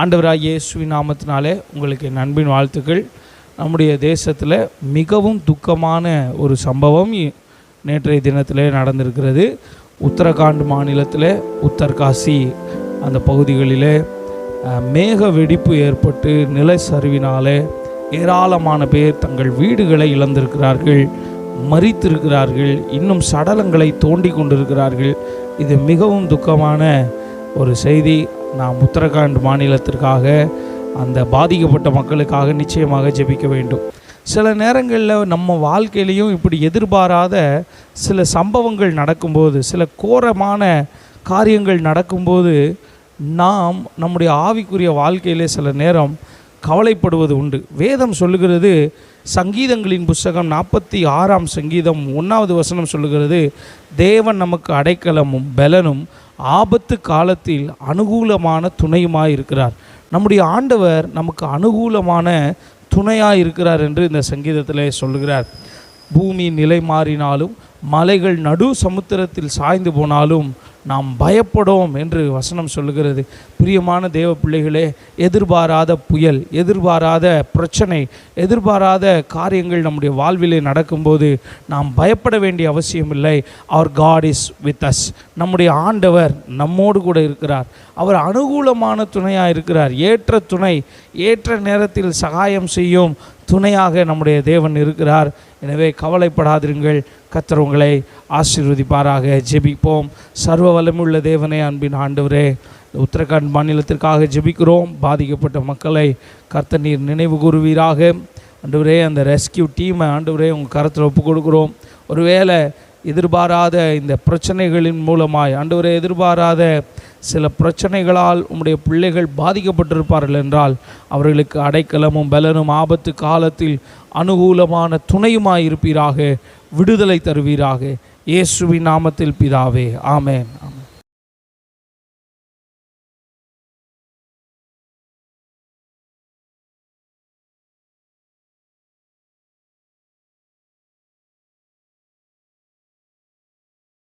ஆண்டவராக இயேசுவின் நாமத்தினாலே உங்களுக்கு என் அன்பின் வாழ்த்துக்கள். நம்முடைய தேசத்தில் மிகவும் துக்கமான ஒரு சம்பவம் நேற்றைய தினத்திலே நடந்திருக்கிறது. உத்தரகாண்ட் மாநிலத்தில் உத்தர்காசி அந்த பகுதிகளில் மேக வெடிப்பு ஏற்பட்டு நிலச்சரிவினாலே ஏராளமான பேர் தங்கள் வீடுகளை இழந்திருக்கிறார்கள் மறித்திருக்கிறார்கள் இன்னும் சடலங்களை தோண்டி கொண்டிருக்கிறார்கள். இது மிகவும் துக்கமான ஒரு செய்தி. நாம் உத்தரகாண்ட் மாநிலத்திற்காக அந்த பாதிக்கப்பட்ட மக்களுக்காக நிச்சயமாக ஜெபிக்க வேண்டும். சில நேரங்களில் நம்ம வாழ்க்கையிலையும் இப்படி எதிர்பாராத சில சம்பவங்கள் நடக்கும்போது சில கோரமான காரியங்கள் நடக்கும்போது நாம் நம்முடைய ஆவிக்குரிய வாழ்க்கையிலே சில நேரம் கவலைப்படுவது உண்டு. வேதம் சொல்லுகிறது சங்கீதங்களின் புஸ்தகம் நாற்பத்தி ஆறாம் சங்கீதம் ஒன்றாவது வசனம் சொல்லுகிறது தேவன் நமக்கு அடைக்கலமும் பலனும் ஆபத்து காலத்தில் அனுகூலமான துணையுமாய் இருக்கிறார். நம்முடைய ஆண்டவர் நமக்கு அனுகூலமான துணையாக இருக்கிறார் என்று இந்த சங்கீதத்தில் சொல்லுகிறார். பூமி நிலை மாறினாலும் மலைகள் நடு சமுத்திரத்தில் சாய்ந்து போனாலும் நாம் பயப்படும் என்று வசனம் சொல்லுகிறது. பிரியமான தேவ பிள்ளைகளே எதிர்பாராத புயல் எதிர்பாராத பிரச்சனை எதிர்பாராத காரியங்கள் நம்முடைய வாழ்விலே நடக்கும்போது நாம் பயப்பட வேண்டிய அவசியமில்லை. அவர் காட் இஸ் வித் அஸ் நம்முடைய ஆண்டவர் நம்மோடு கூட இருக்கிறார். அவர் அனுகூலமான துணையாக இருக்கிறார் ஏற்ற துணை ஏற்ற நேரத்தில் சகாயம் செய்யும் துணையாக நம்முடைய தேவன் இருக்கிறார். எனவே கவலைப்படாதிருங்கள். கர்த்தர் உங்களை ஆசீர்வதிப்பாராக. ஜெபிப்போம். சர்வ வல்லமுள்ள தேவனே அன்பின் ஆண்டவரே உத்தரகாண்ட் மாநிலத்திற்காக ஜெபிக்கிறோம். பாதிக்கப்பட்ட மக்களை கர்த்த நீர் நினைவு கூறுவீராக. ஆண்டவரே அந்த ரெஸ்கியூ டீமை ஆண்டவரே உங்கள் கருத்தில் ஒப்பு கொடுக்குறோம். ஒருவேளை எதிர்பாராத இந்த பிரச்சனைகளின் மூலமாய் ஆண்டவரே எதிர்பாராத சில பிரச்சனைகளால் உம்முடைய பிள்ளைகள் பாதிக்கப்பட்டிருப்பார்கள் என்றால் அவர்களுக்கு அடைக்கலமும் பலனும் ஆபத்து காலத்தில் அனுகூலமான துணையுமாயிருப்பீராக விடுதலை தருவீராக. இயேசுவின் நாமத்தில் பிதாவே ஆமேன்.